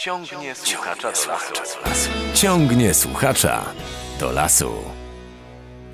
Ciągnie słuchacza do lasu. Ciągnie słuchacza do lasu.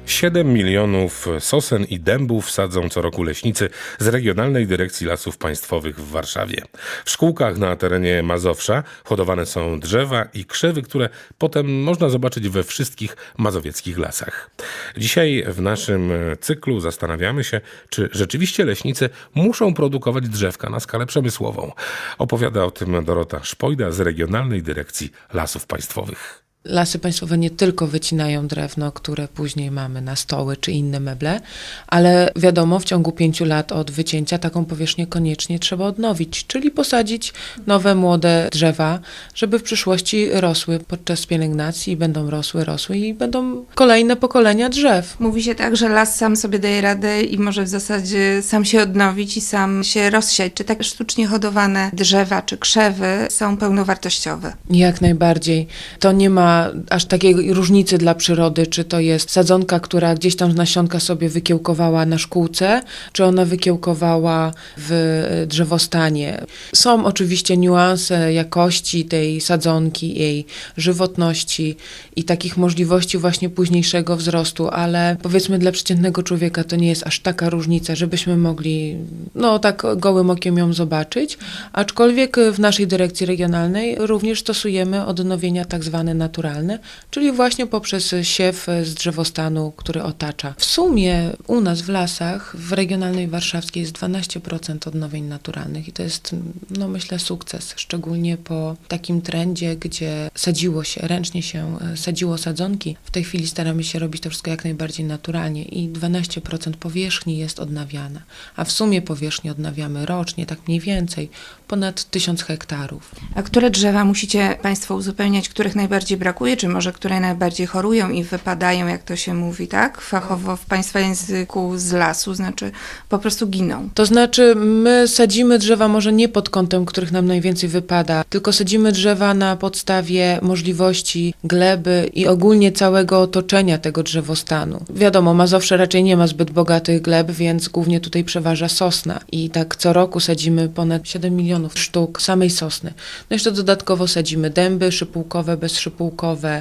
7 milionów sosen i dębów sadzą co roku leśnicy z Regionalnej Dyrekcji Lasów Państwowych w Warszawie. W szkółkach na terenie Mazowsza hodowane są drzewa i krzewy, które potem można zobaczyć we wszystkich mazowieckich lasach. Dzisiaj w naszym cyklu zastanawiamy się, czy rzeczywiście leśnicy muszą produkować drzewka na skalę przemysłową. Opowiada o tym Dorota Szpojda z Regionalnej Dyrekcji Lasów Państwowych. Lasy państwowe nie tylko wycinają drewno, które później mamy na stoły czy inne meble, ale wiadomo, w ciągu pięciu lat od wycięcia taką powierzchnię koniecznie trzeba odnowić, czyli posadzić nowe, młode drzewa, żeby w przyszłości rosły podczas pielęgnacji i będą rosły, rosły i będą kolejne pokolenia drzew. Mówi się tak, że las sam sobie daje radę i może w zasadzie sam się odnowić i sam się rozsiać. Czy tak sztucznie hodowane drzewa czy krzewy są pełnowartościowe? Jak najbardziej. To nie ma aż takiej różnicy dla przyrody, czy to jest sadzonka, która gdzieś tam z nasionka sobie wykiełkowała na szkółce, czy ona wykiełkowała w e, drzewostanie. Są oczywiście niuanse jakości tej sadzonki, jej żywotności i takich możliwości właśnie późniejszego wzrostu, ale powiedzmy dla przeciętnego człowieka to nie jest aż taka różnica, żebyśmy mogli no tak gołym okiem ją zobaczyć, aczkolwiek w naszej dyrekcji regionalnej również stosujemy odnowienia tak zwane naturalne, czyli właśnie poprzez siew z drzewostanu, który otacza. W sumie u nas w lasach, w regionalnej warszawskiej jest 12% odnowień naturalnych i to jest, no myślę, sukces, szczególnie po takim trendzie, gdzie sadziło się, ręcznie się e, sadziło sadzonki. W tej chwili staramy się robić to wszystko jak najbardziej naturalnie i 12% powierzchni jest odnawiana, a w sumie powierzchni odnawiamy rocznie, tak mniej więcej, ponad 1000 hektarów. A które drzewa musicie Państwo uzupełniać, których najbardziej brakuje, czy może które najbardziej chorują i wypadają, jak to się mówi, tak? Fachowo w Państwa języku z lasu, znaczy po prostu giną. To znaczy, my sadzimy drzewa może nie pod kątem, których nam najwięcej wypada, tylko sadzimy drzewa na podstawie możliwości gleby i ogólnie całego otoczenia tego drzewostanu. Wiadomo, Mazowsze raczej nie ma zbyt bogatych gleb, więc głównie tutaj przeważa sosna. I tak co roku sadzimy ponad 7 milionów sztuk samej sosny. No jeszcze dodatkowo sadzimy dęby szypułkowe, bezszypułkowe,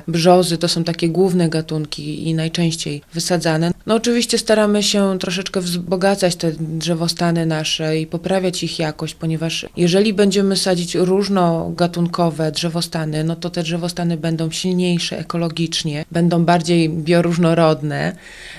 brzozy, to są takie główne gatunki i najczęściej wysadzane. No oczywiście staramy się troszeczkę wzbogacać te drzewostany nasze i poprawiać ich jakość, ponieważ jeżeli będziemy sadzić różnogatunkowe drzewostany, no to te drzewostany będą silniejsze ekologicznie, będą bardziej bioróżnorodne,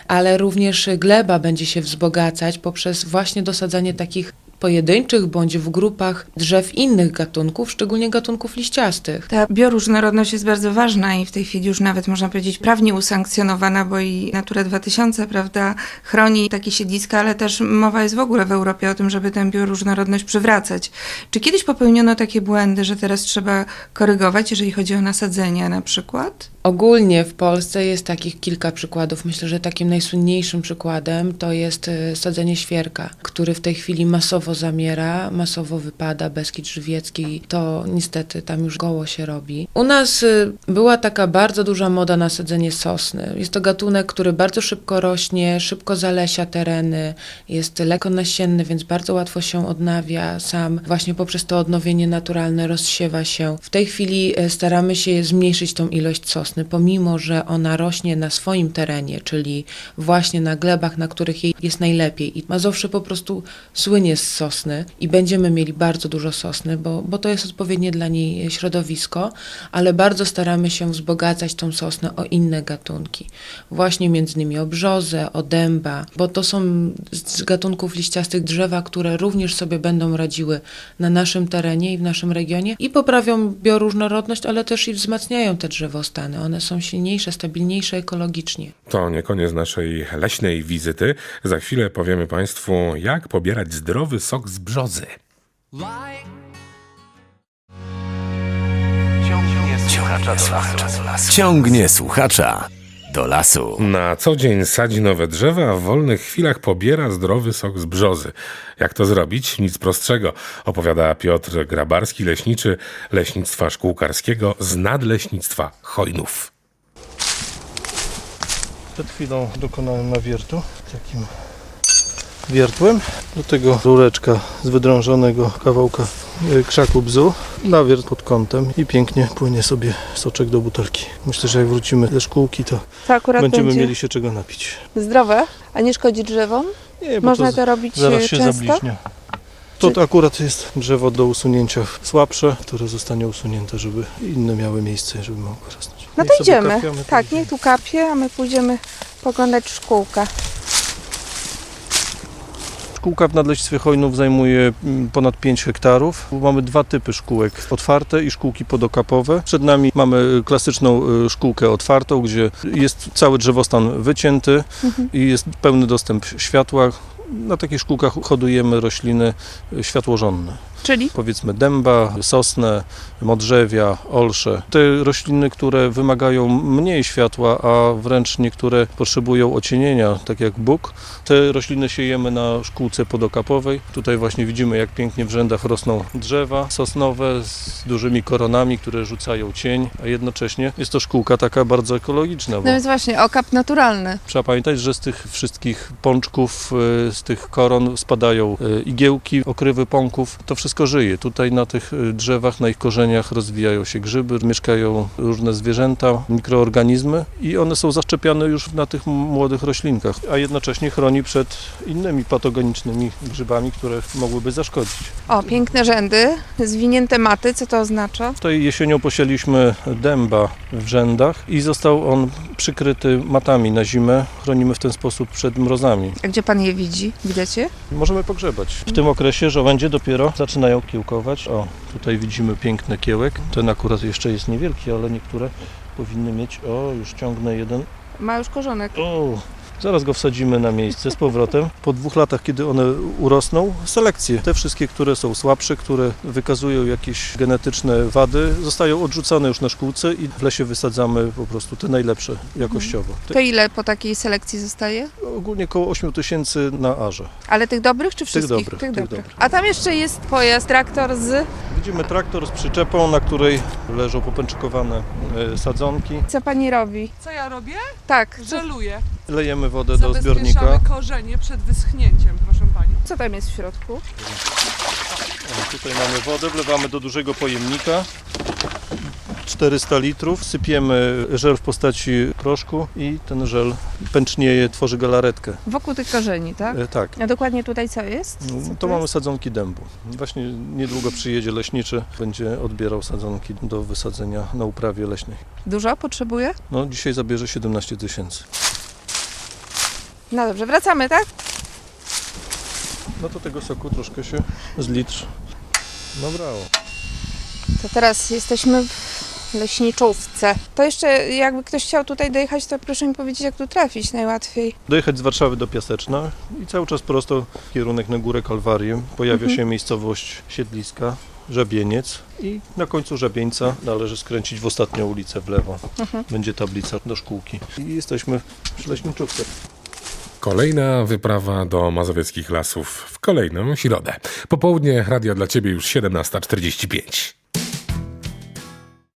ale również gleba będzie się wzbogacać poprzez właśnie dosadzanie takich pojedynczych bądź w grupach drzew innych gatunków, szczególnie gatunków liściastych. Ta bioróżnorodność jest bardzo ważna i w tej chwili już nawet można powiedzieć prawnie usankcjonowana, bo i Natura 2000, prawda, chroni takie siedliska, ale też mowa jest w ogóle w Europie o tym, żeby tę bioróżnorodność przywracać. Czy kiedyś popełniono takie błędy, że teraz trzeba korygować, jeżeli chodzi o nasadzenia na przykład? Ogólnie w Polsce jest takich kilka przykładów. Myślę, że takim najsłynniejszym przykładem to jest e, sadzenie świerka, który w tej chwili masowo zamiera, masowo wypada, Beskid Żywiecki, to niestety tam już goło się robi. U nas e, była taka bardzo duża moda na sadzenie sosny. Jest to gatunek, który bardzo szybko rośnie, szybko zalesia tereny, jest lekko nasienny, więc bardzo łatwo się odnawia sam. Właśnie poprzez to odnowienie naturalne rozsiewa się. W tej chwili e, staramy się zmniejszyć tą ilość sosny, pomimo że ona rośnie na swoim terenie, czyli właśnie na glebach, na których jej jest najlepiej. I Mazowsze po prostu słynie z sosny i będziemy mieli bardzo dużo sosny, bo, bo to jest odpowiednie dla niej środowisko, ale bardzo staramy się wzbogacać tą sosnę o inne gatunki. Właśnie między innymi o brzozę, o dęba, bo to są z gatunków liściastych drzewa, które również sobie będą radziły na naszym terenie i w naszym regionie i poprawią bioróżnorodność, ale też i wzmacniają te drzewostany. One są silniejsze, stabilniejsze ekologicznie. To nie koniec naszej leśnej wizyty. Za chwilę powiemy Państwu, jak pobierać zdrowy sok z brzozy. Ciągnie słuchacza do lasu. Ciągnie słuchacza do lasu. Na co dzień sadzi nowe drzewa, a w wolnych chwilach pobiera zdrowy sok z brzozy. Jak to zrobić? Nic prostszego, opowiada Piotr Grabarski, leśniczy Leśnictwa Szkółkarskiego z Nadleśnictwa Chojnów. Przed chwilą dokonałem nawiertu takim wiertłem. Do tego rureczka z wydrążonego kawałka krzaku bzu, nawiert pod kątem i pięknie płynie sobie soczek do butelki. Myślę, że jak wrócimy ze szkółki, to To będziemy będzie mieli się czego napić. zdrowe, a nie szkodzi drzewom. Nie, Można to to robić zaraz e, się często. zabliźnia. To, to akurat jest drzewo do usunięcia słabsze, które zostanie usunięte, żeby inne miały miejsce, żeby mogły rosnąć. No to idziemy. Tak, niech tu kapie, a my pójdziemy poglądać szkółkę. Szkółka w Nadleśnictwie Chojnów zajmuje mm, ponad 5 hektarów. Mamy dwa typy szkółek, otwarte i szkółki podokapowe. Przed nami mamy klasyczną y, szkółkę otwartą, gdzie jest cały drzewostan wycięty i jest pełny dostęp światła. Na takich szkółkach hodujemy rośliny y, światłożonne. Czyli Powiedzmy dęba, sosnę, modrzewia, olsze. Te rośliny, które wymagają mniej światła, a wręcz niektóre potrzebują ocienienia, tak jak bóg. Te rośliny siejemy na szkółce podokapowej. Tutaj właśnie widzimy, jak pięknie w rzędach rosną drzewa sosnowe z dużymi koronami, które rzucają cień, a jednocześnie jest to szkółka taka bardzo ekologiczna. No więc właśnie okap naturalny. Trzeba pamiętać, że z tych wszystkich pączków, y, z tych koron spadają y, igiełki, okrywy pąków. To wszystko żyje. Tutaj na tych y, drzewach, na ich korzeniach rozwijają się grzyby, mieszkają różne zwierzęta, mikroorganizmy i one są zaszczepiane już na tych młodych roślinkach, a jednocześnie chroni przed innymi patogenicznymi grzybami, które mogłyby zaszkodzić. O, piękne rzędy, zwinięte maty, co to oznacza? Tutaj jesienią posieliśmy dęba w rzędach i został on przykryty matami na zimę. Chronimy w ten sposób przed mrozami. A gdzie pan je widzi? Widać je? Możemy pogrzebać. W tym okresie żołędzie dopiero zaczynają kiełkować. O, tutaj widzimy piękny kiełek. Ten akurat jeszcze jest niewielki, ale niektóre powinny mieć. O, już ciągnę jeden. Ma już korzonek. O, zaraz go wsadzimy na miejsce z powrotem. Po dwóch latach, kiedy one urosną, selekcje. Te wszystkie, które są słabsze, które wykazują jakieś genetyczne wady, zostają odrzucane już na szkółce i w lesie wysadzamy po prostu te najlepsze jakościowo. Te, To ile po takiej selekcji zostaje? ogólnie około 8 tysięcy na arze. Ale tych dobrych czy wszystkich? dobrych, tych dobrych. A tam jeszcze jest pojazd, traktor z... Widzimy traktor z przyczepą, na której leżą popęczkowane e, sadzonki. Co pani robi? Co ja robię? Tak. Żeluję. Lejemy wodę do zbiornika. korzenie przed wyschnięciem, proszę pani. Co tam jest w środku? O, Tutaj mamy wodę, wlewamy do dużego pojemnika. 400 litrów, sypiemy żel w postaci proszku i ten żel pęcznieje, tworzy galaretkę. Wokół tych korzeni, tak? E, tak. A dokładnie tutaj co jest? Co To tu mamy jest? sadzonki dębu. Właśnie niedługo przyjedzie leśniczy, będzie odbierał sadzonki do wysadzenia na uprawie leśnej. Dużo potrzebuje? No, dzisiaj zabierze 17 tysięcy. No dobrze, wracamy, tak? No to tego soku troszkę się z litr nabrało. To teraz jesteśmy w leśniczówce. To jeszcze jakby ktoś chciał tutaj dojechać, to proszę mi powiedzieć, jak tu trafić najłatwiej. Dojechać z Warszawy do Piaseczna i cały czas prosto kierunek na górę Kalwarię. Pojawia się miejscowość Siedliska, Żabieniec i na końcu Żabieńca należy skręcić w ostatnią ulicę w lewo. Będzie tablica do szkółki. I jesteśmy w Leśniczówce. Kolejna wyprawa do mazowieckich lasów w kolejną środę. Popołudnie radio dla Ciebie już 17.45.